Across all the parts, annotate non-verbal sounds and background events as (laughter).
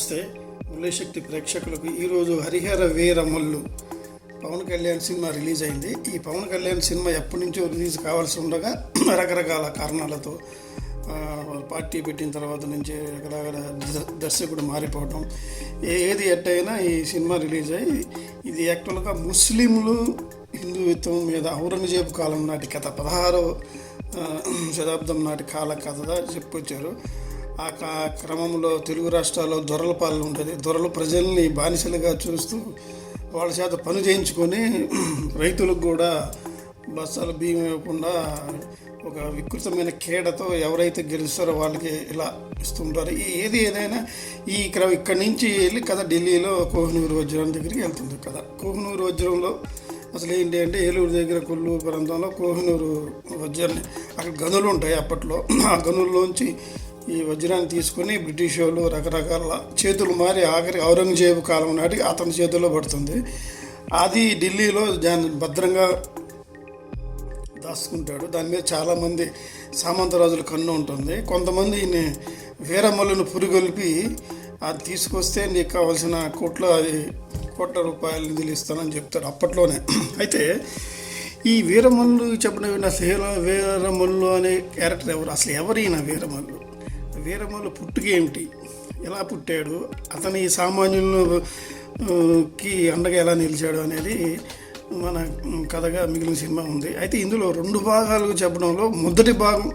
నమస్తే ముల్లేశక్తి ప్రేక్షకులకు ఈరోజు హరిహర వీరమల్లు. పవన్ కళ్యాణ్ సినిమా రిలీజ్ అయింది. ఈ పవన్ కళ్యాణ్ సినిమా ఎప్పటి నుంచో రిలీజ్ కావాల్సి ఉండగా (clears throat) రకరకాల కారణాలతో పార్టీ పెట్టిన తర్వాత నుంచి రకరకాల దర్శకుడు మారిపోవడం ఏది ఎట్టయినా ఈ సినిమా రిలీజ్ అయ్యి ఇది యాక్చువల్గా ముస్లింలు హిందూత్వం మీద ఔరంగజేబు కాలం నాటి కథ పదహారో (clears throat) శతాబ్దం నాటి కాల కథగా చెప్పొచ్చారు. ఆ కా- క్రమంలో తెలుగు రాష్ట్రాల్లో దొరల పాలన ఉంటుంది. దొరలు ప్రజల్ని బానిసలుగా చూస్తూ వాళ్ళ చేత పని చేయించుకొని (clears throat) రైతులకు కూడా బస్సాలు బియ్యం ఇవ్వకుండా ఒక వికృతమైన కేడతో ఎవరైతే గెలుస్తారో వాళ్ళకి ఇలా ఇస్తుంటారు. ఏది ఏదైనా ఈ క్రమం ఇక్కడి నుంచి వెళ్ళి కథ ఢిల్లీలో కోహినూరు వజ్రం దగ్గరికి వెళ్తుంది కథ. కోహినూరు వజ్రంలో అసలు ఏంటి అంటే ఏలూరు దగ్గర కొల్లూరు ప్రాంతంలో కోహినూరు వజ్రాన్ని అక్కడ గనులు ఉంటాయి అప్పట్లో. (clears throat) ఆ గనుల్లోంచి ఈ వజ్రాన్ని తీసుకొని బ్రిటిష్ వాళ్ళు రకరకాల చేతులు మారి ఆఖరి ఔరంగజేబు కాలం నాటికి అతని చేతుల్లో పడుతుంది. అది ఢిల్లీలో దాన్ని భద్రంగా దాచుకుంటాడు. దాని మీద చాలామంది సామంతరాజుల కన్ను ఉంటుంది. కొంతమంది ఈయన వీరమల్లును పురిగొల్పి అది తీసుకొస్తే నీకు కావాల్సిన కోట్ల అది కోట్ల రూపాయలు నిధులు ఇస్తానని చెప్తాడు అప్పట్లోనే. అయితే ఈ వీరమల్లు చెప్పిన విన్న వీర వీరమల్లు అనే క్యారెక్టర్ ఎవరు? అసలు ఎవరైనా వీరమల్లు? వీరమల్లు పుట్టుక ఏమిటి ఎలా పుట్టాడు? అతని సామాన్యులను కి అండగా ఎలా నిలిచాడు అనేది మన కథగా మిగిలిన సినిమా ఉంది. అయితే ఇందులో రెండు భాగాలు చెప్పడంలో మొదటి భాగం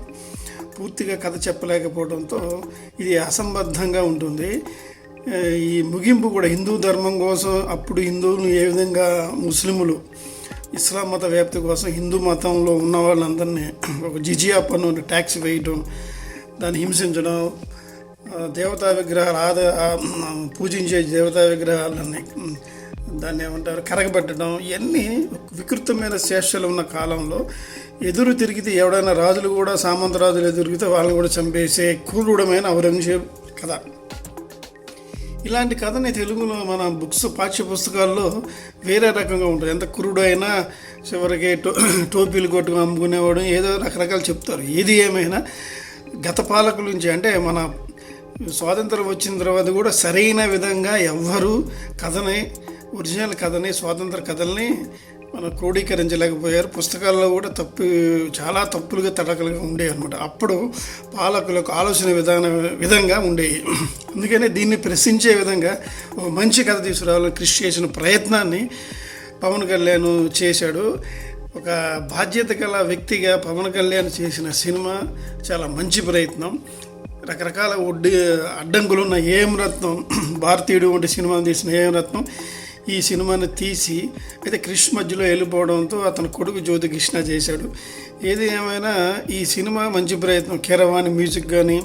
పూర్తిగా కథ చెప్పలేకపోవడంతో ఇది అసంబద్ధంగా ఉంటుంది. ఈ ముగింపు కూడా హిందూ ధర్మం కోసం అప్పుడు హిందువులు ఏ విధంగా ముస్లిములు ఇస్లాం మత వ్యాప్తి కోసం హిందూ మతంలో ఉన్న వాళ్ళందరినీ ఒక జిజియా పన్ను ట్యాక్స్ వేయటం దాన్ని హింసించడం దేవతా విగ్రహాలు ఆద పూజించే దేవతా విగ్రహాలని దాన్ని ఏమంటారు కరగబెట్టడం ఇవన్నీ వికృతమైన శేషలు ఉన్న కాలంలో ఎదురు తిరిగితే ఎవడైనా రాజులు కూడా సామంత రాజులు ఎదురు వాళ్ళని కూడా చంపేసే క్రూరుడమైన ఔరంగజేబ్ కథ. ఇలాంటి కథని తెలుగులో మన బుక్స్ పాఠ్య పుస్తకాల్లో వేరే రకంగా ఉంటుంది ఎంత కురుడైనా చివరికి టో టోపీలు కొట్టుకుని అమ్ముకునేవాడు ఏదో రకరకాలు చెప్తారు. ఏది ఏమైనా గత పాలకుల నుంచి అంటే మన స్వాతంత్రం వచ్చిన తర్వాత కూడా సరైన విధంగా ఎవ్వరూ కథని ఒరిజినల్ కథని స్వాతంత్ర కథల్ని మనం క్రోడీకరించలేకపోయారు. పుస్తకాల్లో కూడా తప్పు చాలా తప్పులుగా తడకలుగా ఉండేవి అనమాట అప్పుడు పాలకులకు ఆలోచన విధాన విధంగా ఉండేవి. అందుకనే దీన్ని ప్రశ్నించే విధంగా ఒక మంచి కథ తీసుకురావాలని కృషి చేసిన ప్రయత్నాన్ని పవన్ కళ్యాణ్ చేశాడు. ఒక బాధ్యత గల వ్యక్తిగా పవన్ కళ్యాణ్ చేసిన సినిమా చాలా మంచి ప్రయత్నం. రకరకాల ఒడ్డు అడ్డంకులు ఉన్న ఏం రత్నం (clears throat) భారతీయుడు వంటి సినిమాను తీసిన ఏం రత్నం ఈ సినిమాని తీసి అయితే క్రిష్ మధ్యలో వెళ్ళిపోవడంతో అతని కొడుకు జ్యోతి కృష్ణ చేశాడు. ఏది ఏమైనా ఈ సినిమా మంచి ప్రయత్నం. కీరవాణి మ్యూజిక్ కానీ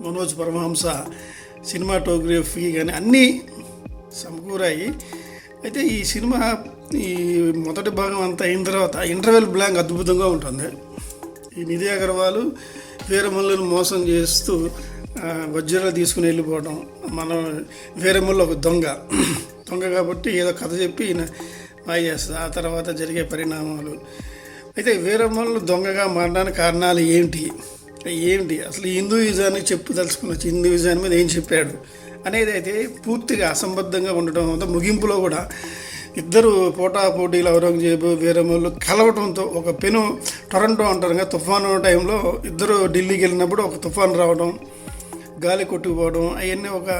మనోజ్ పరమహంస సినిమాటోగ్రఫీ కానీ అన్నీ సమకూరాయి. అయితే ఈ సినిమా ఈ మొదటి భాగం అంతా అయిన తర్వాత ఇంటర్వెల్ బ్లాంక్ అద్భుతంగా ఉంటుంది. ఈ నిధి అగర్వాల్ వీరమల్లును మోసం చేస్తూ వజ్రాలు తీసుకుని వెళ్ళిపోవడం మనం వీరమల్లు ఒక దొంగ. దొంగ కాబట్టి ఏదో కథ చెప్పి ఈయన మాయ చేస్తుంది ఆ తర్వాత జరిగే పరిణామాలు. అయితే వీరమల్లు దొంగగా మారడానికి కారణాలు ఏంటి? ఏంటి? అసలు హిందూయిజాన్ని చెప్పు తలుచుకున్నచ్చు హిందూయిజాన్ మీద ఏం చెప్పాడు? అనేది అయితే పూర్తిగా అసంబద్ధంగా ఉండటం వల్ల ముగింపులో కూడా ఇద్దరు పోటా పోటీలు ఔరంగజేబు వీరమల్లు కలవటంతో ఒక పెను టొరంటో అంటారు కదా తుఫాను టైంలో ఇద్దరు ఢిల్లీకి వెళ్ళినప్పుడు ఒక తుఫాను రావడం గాలి కొట్టుకుపోవడం అవన్నీ ఒక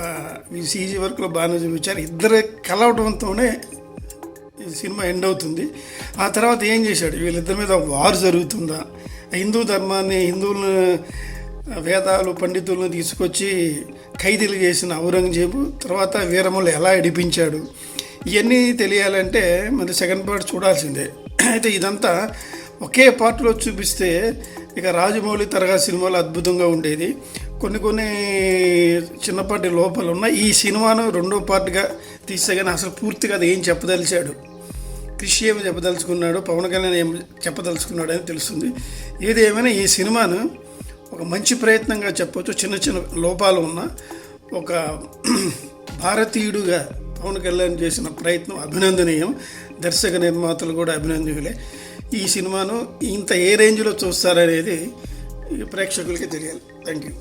సీజీ వర్క్లో బాగానే చూపించారు. ఇద్దరు కలవడంతోనే సినిమా ఎండ్ అవుతుంది. ఆ తర్వాత ఏం చేశాడు? వీళ్ళిద్దరి మీద వారు జరుగుతుందా? హిందూ ధర్మాన్ని హిందువులను వేదాలు పండితులను తీసుకొచ్చి ఖైదీలు చేసిన ఔరంగజేబు తర్వాత వీరములు ఎలా ఎడిపించాడు ఇవన్నీ తెలియాలంటే మరి సెకండ్ పార్ట్ చూడాల్సిందే. అయితే ఇదంతా ఒకే పార్ట్లో చూపిస్తే ఇక రాజమౌళి తరగా సినిమాలు అద్భుతంగా ఉండేది. కొన్ని కొన్ని చిన్నపాటి లోపాలు ఉన్నాయి. ఈ సినిమాను రెండో పార్ట్గా తీస్తే కానీ అసలు పూర్తిగా అది ఏం చెప్పదలిచాడు? కృషి ఏమి చెప్పదలుచుకున్నాడు? పవన్ కళ్యాణ్ ఏం చెప్పదలుచుకున్నాడు అని తెలుస్తుంది. ఏది ఏమైనా ఈ సినిమాను ఒక మంచి ప్రయత్నంగా చెప్పొచ్చు. చిన్న చిన్న లోపాలు ఉన్న ఒక భారతీయుడుగా పవన్ కళ్యాణ్ చేసిన ప్రయత్నం అభినందనీయం. దర్శక నిర్మాతలు కూడా అభినందనీయులే. ఈ సినిమాను ఇంత ఏ రేంజ్లో చూస్తారనేది ప్రేక్షకులకి తెలియాలి. Thank you